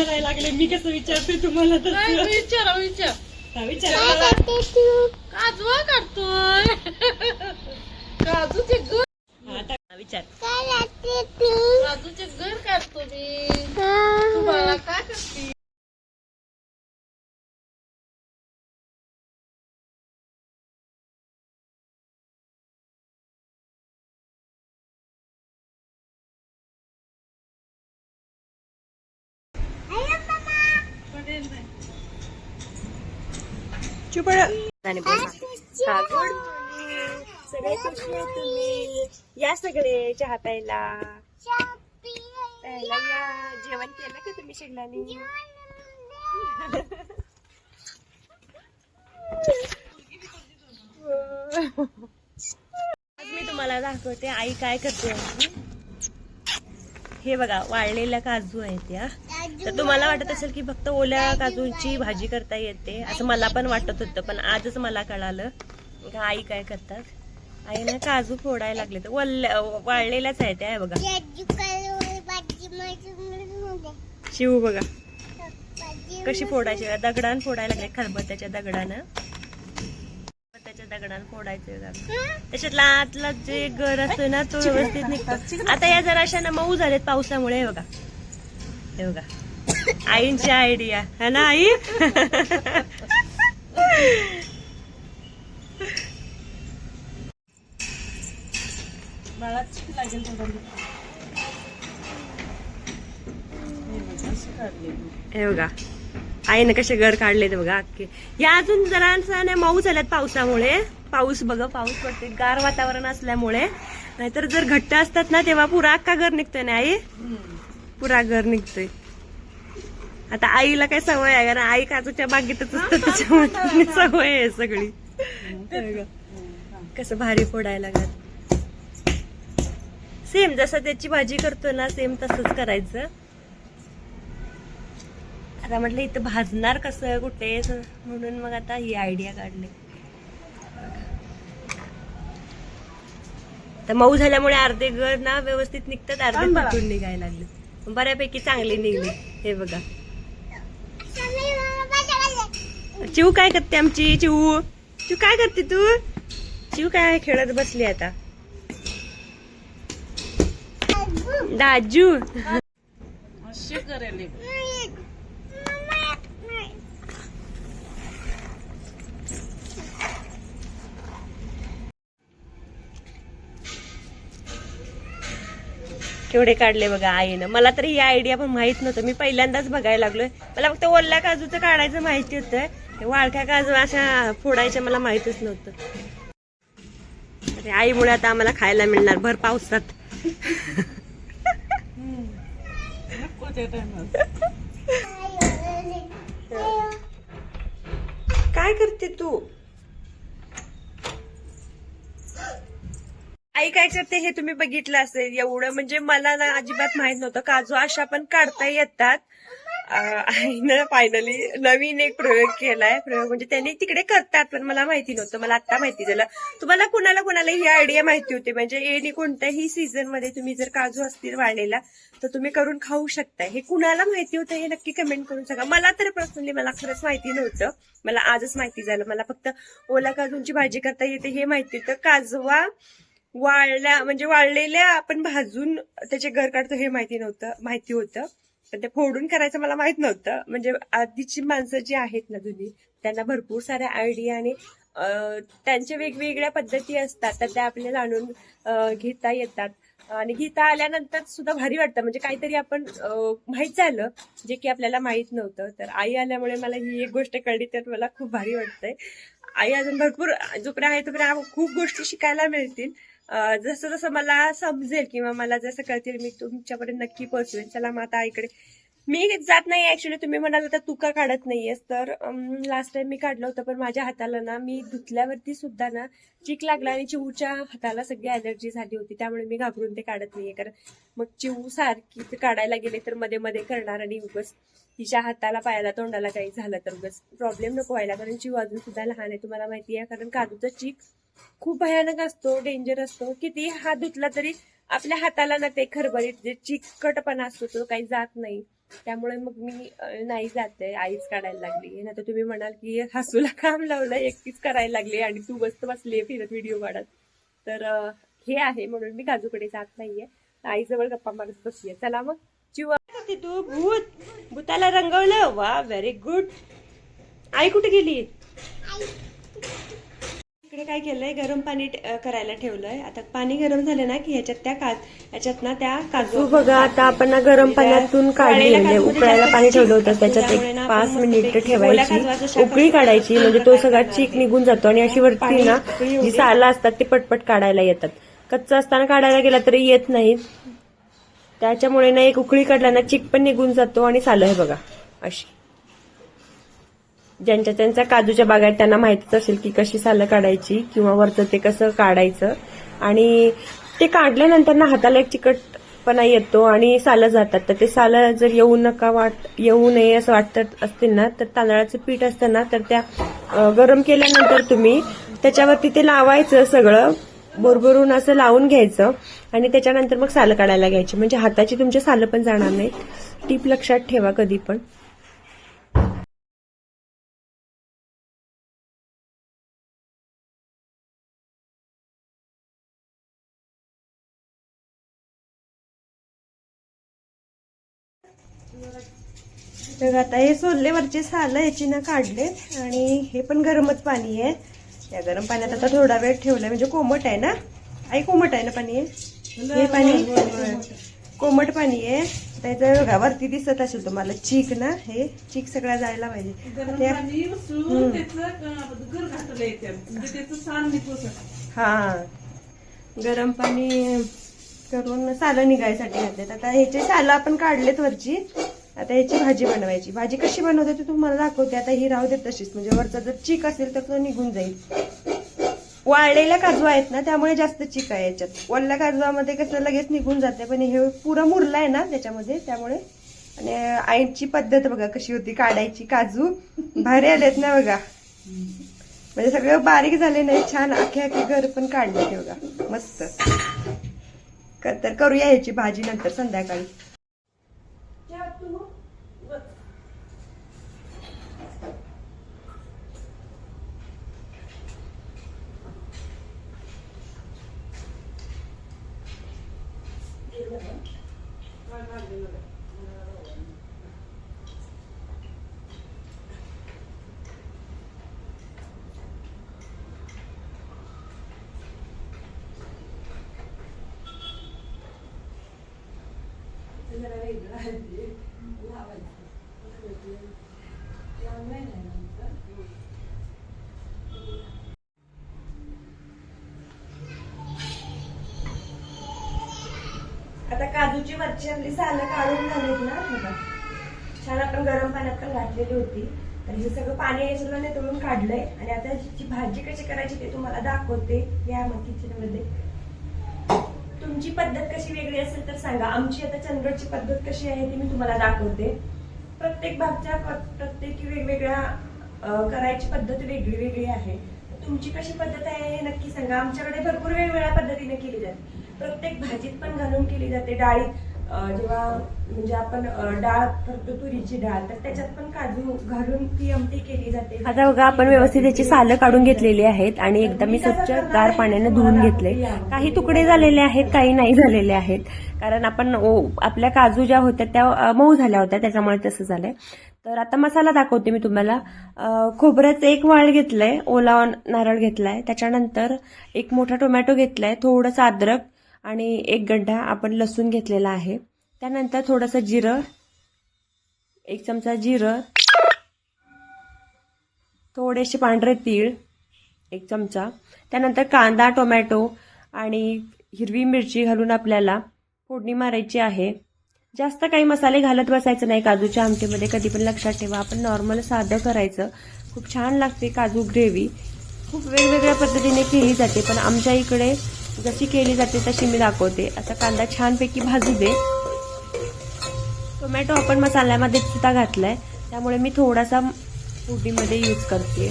विचारायला लागले. मी कसं विचारते तुम्हाला तर विचारा विचार. विचार. काजू काढतोय. काजूचे घर विचार. काजूचे घर काढतो मी. तू मला काय करते? सगळे खुशी तुम्ही? या सगळे चहा प्यायला. प्यायला. या. जेवण केलं का तुम्ही शेगलाने आज मी तुम्हाला दाखवते आई काय करते. हे बघा वाळलेल्या काजू आहेत या. तर तुम्हाला वाटत असेल की फक्त ओल्या काजूंची भाजी करता येते असं मला पण वाटत होतं पण आजच मला कळालं. का आई काय करतात? आई ना काजू फोडायला लागले तर वल्ल्या वाळलेल्याच आहे त्या बघा. शिव बघा. कशी फोडायची? दगडान फोडायला लागले खरबत्याच्या दगडानं. त्याच्या दगडान फोडायचे त्याच्यातला आतला जे घर असतो ना तो व्यवस्थित निघतो. आता या जराशा ना मऊ झालेत पावसामुळे बघा. हे बघा. आईंची आयडिया है ना आई? लागेल हे बघा. आईने कसे घर काढले ते बघा अख्खे. या अजून जरा नाही मऊ झाल्यात पावसामुळे. पाऊस बघा पाऊस पडते गार वातावरण असल्यामुळे. नाहीतर जर घट्ट असतात ना तेव्हा पुरा अख्खा घर निघतोय ना आई? पुरा घर निघतोय. आता आईला काय सवय आहे? कारण आई काजूच्या बागेतच असतं त्याच्यामुळे सवय आहे सगळी. कसं भारी फोडायला लागत सेम जसं त्याची भाजी करतो ना सेम तसंच करायचं. आता म्हटलं इथं भाजणार कसं कुठे म्हणून मग आता ही आयडिया काढली. तर मऊ झाल्यामुळे अर्धे घर ना व्यवस्थित निघतात अर्धे निघायला लागले. बऱ्यापैकी चांगले निघले. हे बघा. चिऊ काय करते आमची? चिऊ. चिऊ काय करते तू? चिऊ काय खेळत बसली आता? दाजू असे करेल केवढे काढले बघा आईनं. मला तर ही आयडिया पण माहीत नव्हतं. मी पहिल्यांदाच बघायला लागलोय. मला फक्त ओल्या काजूचं काढायचं माहिती होतं. हे वाळक्या काजू अशा फोडायच्या मला माहितच नव्हतं. अरे आईमुळे आता आम्हाला खायला मिळणार. भर पावसात. काय करते तू? ऐकायचं काय करते हे तुम्ही बघितलं असेल एवढं. म्हणजे मला ना अजिबात माहीत नव्हतं. काजू अशा पण काढता येतात. आईनं फायनली नवीन एक प्रयोग केलाय. प्रयोग म्हणजे त्यांनी तिकडे करतात पण मला माहिती नव्हतं. मला आता माहिती झालं. तुम्हाला कुणाला कुणाला ही आयडिया माहिती होती? म्हणजे एनी कोणत्याही सीझनमध्ये तुम्ही जर काजू असतील वाळलेला तर तुम्ही करून खाऊ शकताय. हे कुणाला माहिती होतं हे नक्की कमेंट करून सांगा. मला तर पर्सनली मला खरंच माहिती नव्हतं. मला आजच माहिती झालं. मला फक्त ओला काजूंची भाजी करता येते हे माहिती होतं. काजवा वाळल्या म्हणजे वाळलेल्या आपण भाजून त्याचे घर काढतो हे माहिती नव्हतं माहिती होतं. पण ते फोडून करायचं मला माहीत नव्हतं. म्हणजे आधीची माणसं जी आहेत ना जुनी त्यांना भरपूर साऱ्या आयडिया आणि त्यांच्या वेगवेगळ्या पद्धती असतात. तर त्या आपल्याला आणून घेता येतात. आणि घेता आल्यानंतर सुद्धा भारी वाटतं. म्हणजे काहीतरी आपण माहीत झालं जे की आपल्याला माहीत नव्हतं. तर आई आल्यामुळे मला ही एक गोष्ट कळली तर मला खूप भारी वाटतंय. आई अजून भरपूर जोपर्यंत आहे तोपर्यंत खूप गोष्टी शिकायला मिळतील. जसं जसं मला समजेल किंवा मला जसं कळतील मी तुमच्याकडे नक्की पोहोचवेन. चला मग आता इकडे. मी जात नाही ऍक्च्युली तुम्ही म्हणाल तर तू का काढत नाहीयेस. तर लास्ट टाइम मी काढलं होतं पण माझ्या हाताला ना मी धुतल्यावरती सुद्धा ना चिक लागला आणि चिवूच्या हाताला सगळी अलर्जी झाली होती. त्यामुळे मी घाबरून ते काढत नाहीये. कारण मग चिऊ सारखी काढायला गेले तर मध्ये मध्ये करणार आणि उगस तिच्या हाताला पायाला तोंडाला काही झालं तर उगस प्रॉब्लेम नको व्हायला. कारण चिऊ अजून सुद्धा लहान आहे. तुम्हाला माहिती आहे कारण काजूचा चीक खूप भयानक असतो डेंजर असतो. किती हात धुतला तरी आपल्या हाताला ना ते खरबरीत जे चिकटपणा असतो तो काही जात नाही. त्यामुळे मग मी नाही जाते आईच काढायला लागली. नाही तर तुम्ही म्हणाल की हसूला काम लावलं एकटीच करायला लागली आणि तू बसत बसली फिरत व्हिडिओ काढत. तर हे आहे म्हणून मी काजूकडे जात नाहीये. आईजवळ गप्पा मारत बसलीये. चला मग. चिवा. तू भूत. भूताला रंगवलं. वा व्हेरी गुड आई कुठे गेली? इकडे काय केलंय? गरम पाणी करायला ठेवलंय. आता पाणी गरम झालं ना की ह्याच्यात त्या काज ह्याच्यात ना त्या काजू बघा आता आपण ना गरम पाण्यातून काढले उकळायला पाणी ठेवलं होतं त्याच्यात एक पाच मिनिट ठेवायची. उकळी काढायची म्हणजे तो सगळा चीक निघून जातो आणि अशी वरती ना जी सालं असतात ती पटपट काढायला येतात. कच्चं असताना काढायला गेला तरी येत नाहीत त्याच्यामुळे ना एक उकळी काढल्यानं चिक पण निघून जातो आणि सालं आहे बघा अशी. ज्यांच्या त्यांच्या काजूच्या बागात त्यांना माहितीच असेल की कशी सालं काढायची किंवा वरचं ते कसं काढायचं. आणि ते काढल्यानंतर ना हाताला एक चिकटपणा येतो आणि सालं जातात. तर ते सालं जर येऊ नका वाट येऊ नये असं वाटत असतील ना तर तांदळाचं पीठ असतं ना तर त्या गरम केल्यानंतर तुम्ही त्याच्यावरती ते लावायचं सगळं भरभरून असं लावून घ्यायचं आणि त्याच्यानंतर मग सालं काढायला घ्यायची. म्हणजे हाताची तुमचे सालं पण जाणार नाहीत. टीप लक्षात ठेवा कधी पण. तर आता हे सोललेवरचे सालं याची ना काढले आणि हे पण गरमच पाणी आहे. या गरम पाण्यात आता थोडा वेळ ठेवलाय म्हणजे कोमट आहे ना? आई कोमट आहे ना पाणी? हे पाणी? कोमट पाणी आहे. त्याचं बघा वरती दिसत असेल तुम्हाला चीक ना? हे चीक सगळा जायला पाहिजे. घातलं म्हणजे हा. गरम पाणी करून सालं निघायसाठी घातलेत. आता ह्याचे सालं आपण काढलेत वरची. आता ह्याची भाजी बनवायची. भाजी कशी बनवते ते तुम्हाला दाखवते. आता ही राहू दे तशीच. म्हणजे वरचा जर चीक असेल तर तो निघून जाईल. वाळलेल्या काजू आहेत ना त्यामुळे जास्त चीक आहे याच्यात. वल्ल्या काजूमध्ये कसं लगेच निघून जाते पण हे पुरं मुरलं आहे ना त्याच्यामध्ये त्यामुळे. आणि आईची पद्धत बघा कशी होती काढायची काजू. भारी आलेत ना बघा. म्हणजे सगळं बारीक झाले नाही छान आखे आखे घर पण काढले ते बघा. मस्त. तर करूया ह्याची भाजी नंतर संध्याकाळी. आता काजूची वरची आपली सालं काढून झालीत ना बघा. छान आपण गरम पाण्यात पण घातलेली होती. आणि हे सगळं पाणी आहे सगळं काढलंय. आणि आता ह्याची भाजी कशी करायची ते तुम्हाला दाखवते. या मग किचनमध्ये. तुमची पद्धत कशी वेगळी असेल तर सांगा. आमची आता चंद्रची पद्धत कशी आहे ती मी तुम्हाला दाखवते. प्रत्येक भागच्या प्रत्येकी प्रत्येक वेगवेगळ्या करायची पद्धत वेगळी वेगळी आहे. तुमची कशी पद्धत आहे हे नक्की सांगा. आमच्याकडे भरपूर वेगवेगळ्या पद्धतीने केली जाते. प्रत्येक भाजीत पण घालून केली जाते. डाळीत जेव्हा म्हणजे आपण डाळ करतो तुरीची डाळ तर त्याच्यात पण काजू घालून ती आमटी केली जाते. आता बघा आपण व्यवस्थित त्याची सालं काढून घेतलेली आहेत आणि एकदा मी स्वच्छ गार पाण्याने धुवून घेतले काही तुकडे झालेले आहेत काही नाही झालेले आहेत. कारण आपण ओ- आपल्या काजू ज्या होत्या त्या मऊ झाल्या होत्या त्याच्यामुळे तसं झालंय. तर आता मसाला दाखवते मी तुम्हाला. खोबऱ्याचं एक वाळ घेतलंय ओला नारळ घेतलाय. त्याच्यानंतर एक मोठा टोमॅटो घेतलाय थोडंसं अद्रक आणि एक गड्डा आपण लसूण घेतलेला आहे. त्यानंतर थोडंसं जिरं एक चमचा जिरं थोडेसे पांढरे तीळ एक चमचा. त्यानंतर कांदा टोमॅटो आणि हिरवी मिरची घालून आपल्याला फोडणी मारायची आहे. जास्त काही मसाले घालत बसायचं नाही काजूच्या आमटीमध्ये कधी पण लक्षात ठेवा. आपण नॉर्मल साधं करायचं. खूप छान लागते काजू ग्रेव्ही. खूप वेगवेगळ्या पद्धतीने केली जाते पण आमच्या इकडे जशी केली जाते तशी मी दाखवते. आता कांदा छानपैकी भाजू दे. टोमॅटो आपण मसाल्यामध्ये सुद्धा घातलाय. त्यामुळे मी थोडासा फोडणीमध्ये यूज करते.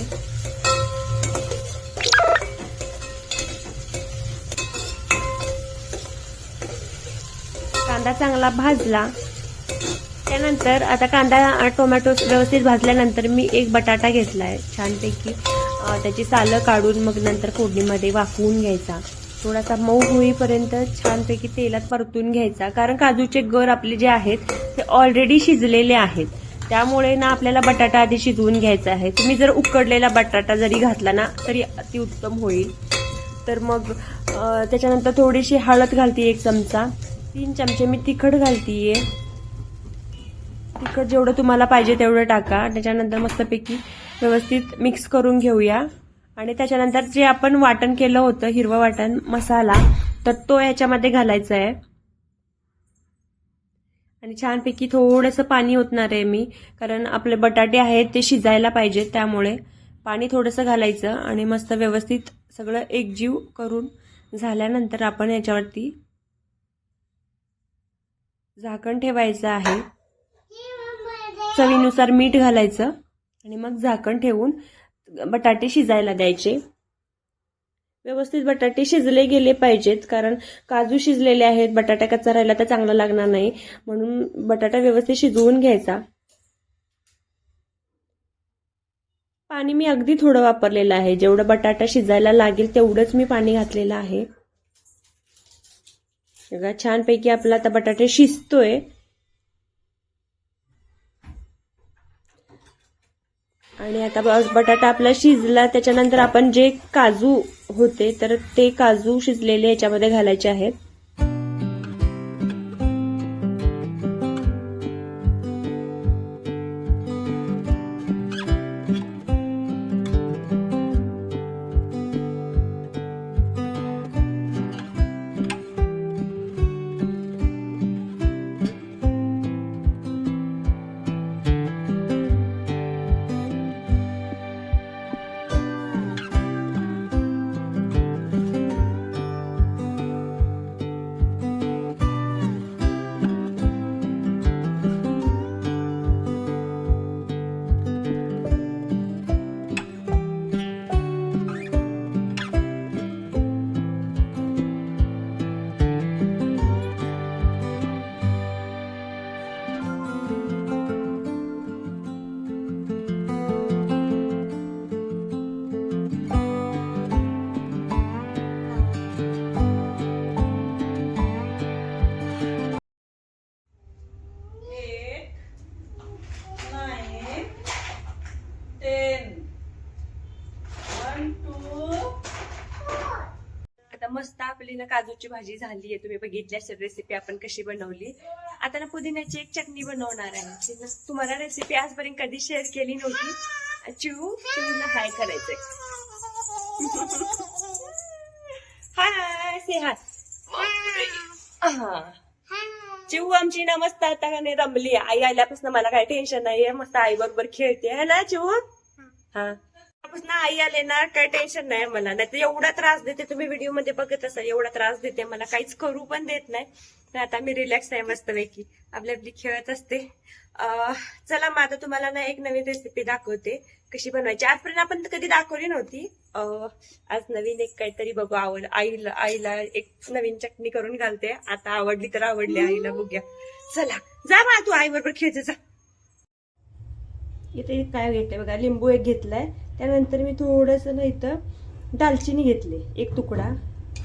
कांदा चांगला भाजला. त्यानंतर आता कांदा टोमॅटो व्यवस्थित भाजल्यानंतर मी एक बटाटा घेतलाय छानपैकी. त्याची सालं काढून मग नंतर फोडणीमध्ये वाफवून घ्यायचा. थोडासा मऊ होईपर्यंत छानपैकी तेलात परतून घ्यायचा. कारण काजूचे गर आपले जे आहेत ते ऑलरेडी शिजलेले आहेत. त्यामुळे ना आपल्याला बटाटा आधी शिजवून घ्यायचा आहे. तुम्ही जर उकडलेला बटाटा जरी घातला ना तरी अतिउत्तम होईल. तर मग त्याच्यानंतर थोडीशी हळद घालते एक चमचा. तीन चमचे मी तिखट घालतीये. तिखट जेवढं तुम्हाला पाहिजे तेवढं टाका. त्याच्यानंतर मस्तपैकी व्यवस्थित मिक्स करून घेऊया. आणि त्याच्यानंतर जे आपण वाटण केलं होतं हिरवं वाटण मसाला तर तो याच्यामध्ये घालायचा आहे आणि छानपैकी थोडंसं पाणी ओतणार आहे मी कारण आपले बटाटे आहेत ते शिजायला पाहिजेत त्यामुळे पाणी थोडंसं घालायचं आणि मस्त व्यवस्थित सगळं एकजीव करून झाल्यानंतर आपण याच्यावरती झाकण ठेवायचं आहे. चवीनुसार मीठ घालायचं आणि मग झाकण ठेवून बटाटे शिजायला द्यायचे. व्यवस्थित बटाटे शिजले गेले पाहिजेत कारण काजू शिजलेले आहेत बटाटा कच्चा राहिला तर चांगला लागणार नाही. म्हणून बटाटा व्यवस्थित शिजवून घ्यायचा. पाणी मी अगदी थोडं वापरलेलं आहे. जेवढं बटाटा शिजायला लागेल तेवढंच मी पाणी घातलेलं आहे. बघा छानपैकी आपला आता बटाटे शिजतोय. आणि आता बस बटाटा आपला शिजला त्याच्यानंतर आपण जे काजू होते तर ते काजू शिजलेले याच्यामध्ये घालायचे आहेत. मस्त आपली ना काजूची भाजी झाली आहे तुम्ही बघितली असेल रेसिपी आपण कशी बनवली. आता ना पुदिन्याची एक चटणी बनवणार आहे. तुम्हाला रेसिपी आजपर्यंत कधी शेअर केली नव्हती. चिऊ चिवला हाय करायचंय. हाय हा. चिऊ आमची ना मस्त आता रमली आई आल्यापासून मला काय टेन्शन नाहीये. मस्त आई बरोबर खेळते. है ना चिऊ हा. आई आले ना काही टेन्शन नाही मला. नाही तर एवढा त्रास देते तुम्ही व्हिडिओमध्ये बघत असाल एवढा त्रास देते मला. काहीच करू पण देत नाही. तर आता मी रिलॅक्स आहे मस्तपैकी. आपली आपली खेळत असते. चला मग आता तुम्हाला ना एक नवीन रेसिपी दाखवते. कशी बनवायची? आजपर्यंत आपण कधी दाखवली नव्हती. आज नवीन एक काहीतरी बघू आवड आईला आईला एक नवीन चटणी करून घालते. आता आवडली तर आवडली आईला बघूया. चला जा मग तू आई बरोबर खेळते जा. इथे काय घेतलंय बघा लिंबू एक घेतलाय. त्यानंतर मी थोडस ना इथं दालचिनी घेतली. एक तुकडा.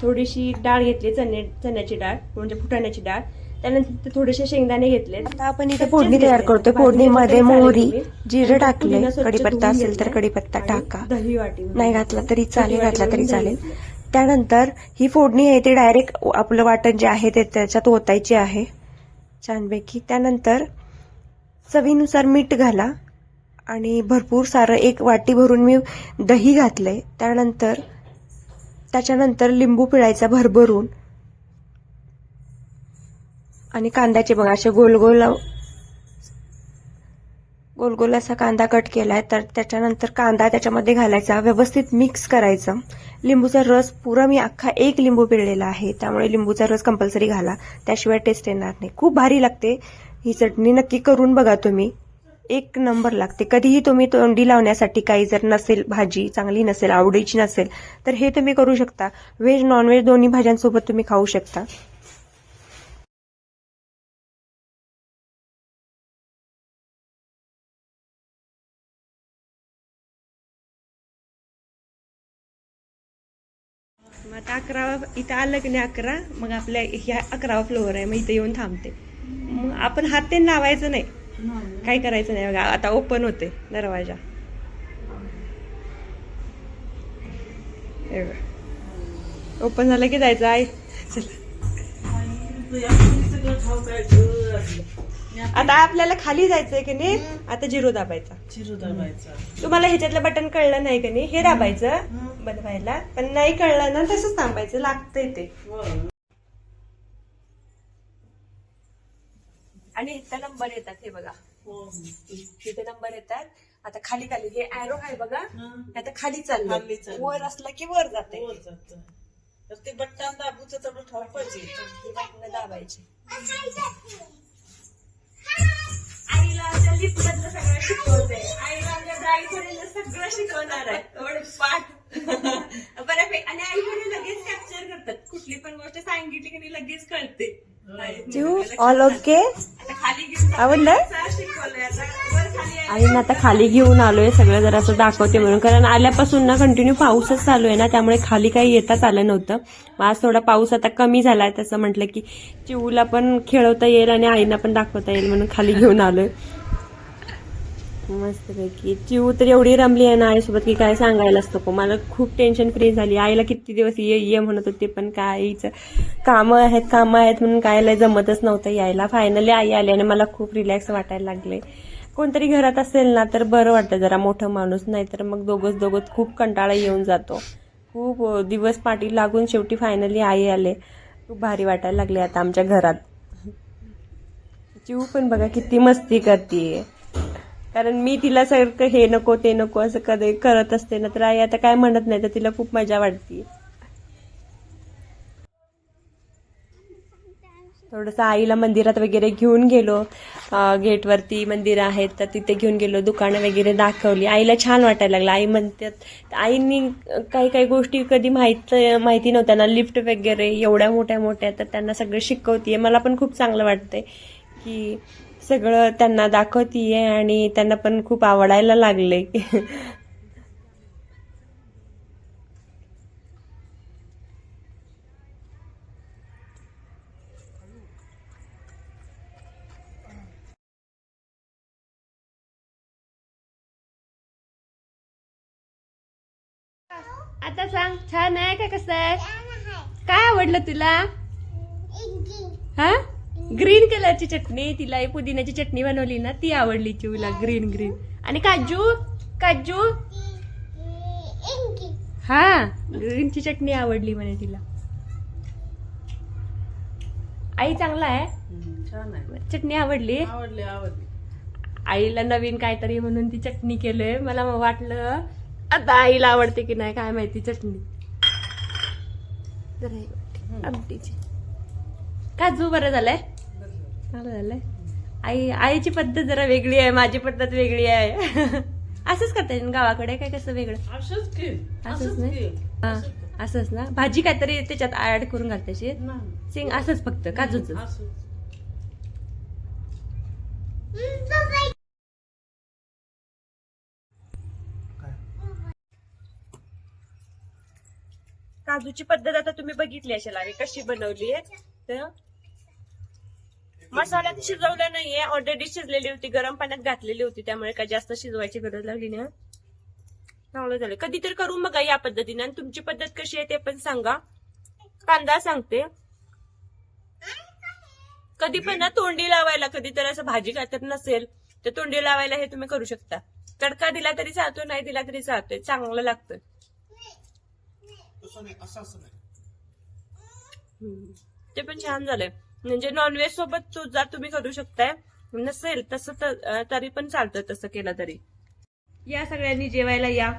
थोडीशी डाळ घेतली चणे चण्याची डाळ म्हणजे फुटाण्याची डाळ. त्यानंतर थोडेसे शेंगदाणे घेतले आता आपण इथे फोडणी तयार करतोय. फोडणीमध्ये मोहरी जिरं टाकले कडीपत्ता असेल तर कडीपत्ता टाका. दही वाटी नाही घातला तरी चालेल घातला तरी चालेल. त्यानंतर ही फोडणी आहे ती डायरेक्ट आपलं वाटण जे आहे ते त्याच्यात ओतायची आहे. छानपैकी. त्यानंतर चवीनुसार मीठ घाला. आणि भरपूर सारं एक वाटी भरून मी दही घातलंय. त्यानंतर त्याच्यानंतर लिंबू पिळायचा भरभरून आणि कांद्याचे बघा असे गोल गोल गोल गोल असा कांदा कट केलाय. तर त्याच्यानंतर कांदा त्याच्यामध्ये घालायचा व्यवस्थित मिक्स करायचं. लिंबूचा रस पुरा मी अख्खा एक लिंबू पिळलेला आहे. त्यामुळे लिंबूचा रस कंपल्सरी घाला. त्याशिवाय टेस्ट येणार नाही. खूप भारी लागते. ही चटणी नक्की करून बघा तुम्ही. एक नंबर लागते. कधीही तुम्ही तोंडी लावण्यासाठी काही जर नसेल भाजी चांगली नसेल आवडीची नसेल तर हे तुम्ही करू शकता. व्हेज नॉनव्हेज दोन्ही भाज्यांसोबत तुम्ही खाऊ शकता. मग आता अकरावा इथं आलं की नाही अकरा? मग आपल्या ह्या अकरावा फ्लोअर आहे. मग इथं येऊन थांबते. मग आपण हात ते लावायचं नाही. काय करायचं नाही बघा. आता ओपन होते दरवाजा. ओपन झालं की जायचं आहे आता आपल्याला खाली जायचंय की नाही? आता झिरो दाबायचा. झिरो दाबायचा तुम्हाला ह्याच्यातलं बटन कळलं नाही की नाही? हे दाबायचं. बनवायला पण नाही कळलं ना तसंच थांबायचं. लागतंय ते. आणि इथं नंबर येतात हे बघा. तिथे नंबर येतात. आता खाली खाली हे अॅरो आहे बघा. आता खाली खाली चाललं. वर असलं की वर जाते वर जातं. तर ते बट्टा दाबूचं पाहिजे ही बटणं दाबायची. आईला आमच्या लिफ्ट मधलं सगळं शिकवते आईला आमच्या सगळं शिकवणार आहे. पाठ. बऱ्यापैकी आणि आई म्हणे लगेच कॅप्चर करतात. कुठली पण गोष्ट सांगितली की नाही लगेच कळते. ऑल ओके आता खाली घेऊन आवडलं? आणि आता आता खाली घेऊन आलोय सगळं जरा असं दाखवते म्हणून. कारण आल्यापासून ना कंटिन्यू पाऊसच चालू आहे ना त्यामुळे खाली काही येताच आलं नव्हतं. मग आज थोडा पाऊस आता कमी झालाय तसं म्हटलं की चिऊला पण खेळवता येईल आणि आईना पण दाखवता येईल म्हणून खाली घेऊन आलोय. मस्तपैकी. चिवू तर एवढी रमली आहे ना आईसोबत की काय सांगायलाच नको मला खूप टेन्शन फ्री झाली. आईला किती दिवस ये ये म्हणत होते पण काहीचं. कामं आहेत कामं आहेत म्हणून काय जमतच नव्हतं यायला. फायनली आई आली आणि मला खूप रिलॅक्स वाटायला लागले. कोणतरी घरात असेल ना तर बरं वाटतं जरा मोठं माणूस नाही तर मग दोघंच दोघंच खूप कंटाळा येऊन जातो. खूप दिवस पाठी लागून शेवटी फायनली आई आले. खूप भारी वाटायला लागले आता आमच्या घरात. चिऊ पण बघा किती मस्ती करते कारण मी तिला सारखं हे नको ते नको असं कधी करत असते ना तर आई आता काय म्हणत नाही तर तिला खूप मजा वाटते. थोडंसं आईला मंदिरात वगैरे घेऊन गेलो. गेटवरती मंदिर आहेत तर तिथे घेऊन गेलो दुकानं वगैरे दाखवली. आईला छान वाटायला लागलं. आई म्हणतात आईनी काही काही गोष्टी कधी माहीत माहिती नव्हत्या ना लिफ्ट वगैरे एवढ्या मोठ्या मोठ्या तर त्यांना सगळं शिकवते मला पण खूप चांगलं वाटतंय की सगळं त्यांना दाखवतीये आणि त्यांना पण खूप आवडायला लागले. आता सांग छान आहे का कसं आहे? काय आवडलं तुला? हा? ग्रीन कलरची चटणी तिला एक पुदिन्याची चटणी बनवली ना ती आवडली चिवला ग्रीन ग्रीन आणि काजू? काजू? हा ग्रीनची चटणी आवडली म्हणे तिला. आई चांगला आहे? छान आहे. चटणी आवडली? आवडले आवडले. आईला नवीन काहीतरी म्हणून ती चटणी केलंय. मला मग वाटलं आता आईला आवडते की नाही काय माहिती चटणी. काजू बरं झालंय? चांगलं झालंय. आई आईची पद्धत जरा वेगळी आहे माझी पद्धत वेगळी आहे. असंच करता गावाकडे? काय कसं वेगळं? असंच नाही? असंच ना? भाजी काहीतरी त्याच्यात ऍड करून नाही. सिंग असंच फक्त काजूच. काजूची पद्धत आता तुम्ही बघितली असेल आम्ही कशी बनवली आहे. तर मसाल्यात शिजवलं नाहीये. ऑलरेडी शिजलेली होती. गरम पाण्यात घातलेली होती. त्यामुळे काय जास्त शिजवायची गरज लागली नाही चांगलं झालं. कधीतरी करून बघा या पद्धतीने. आणि तुमची पद्धत कशी आहे ते पण सांगा. कांदा सांगते. कधी पण ना तोंडी लावायला कधी तर असं भाजी खात्यात नसेल तर तोंडी लावायला हे तुम्ही करू शकता. तडका दिला तरी चालतो नाही दिला तरी चालतोय. चांगलं लागतं. ते पण छान झालंय. म्हणजे नॉनव्हेज सोबत सुद्धा तुम्ही करू शकताय नसेल तसं तरी पण चालतं तसं केलं तरी. या सगळ्यांनी जेवायला या.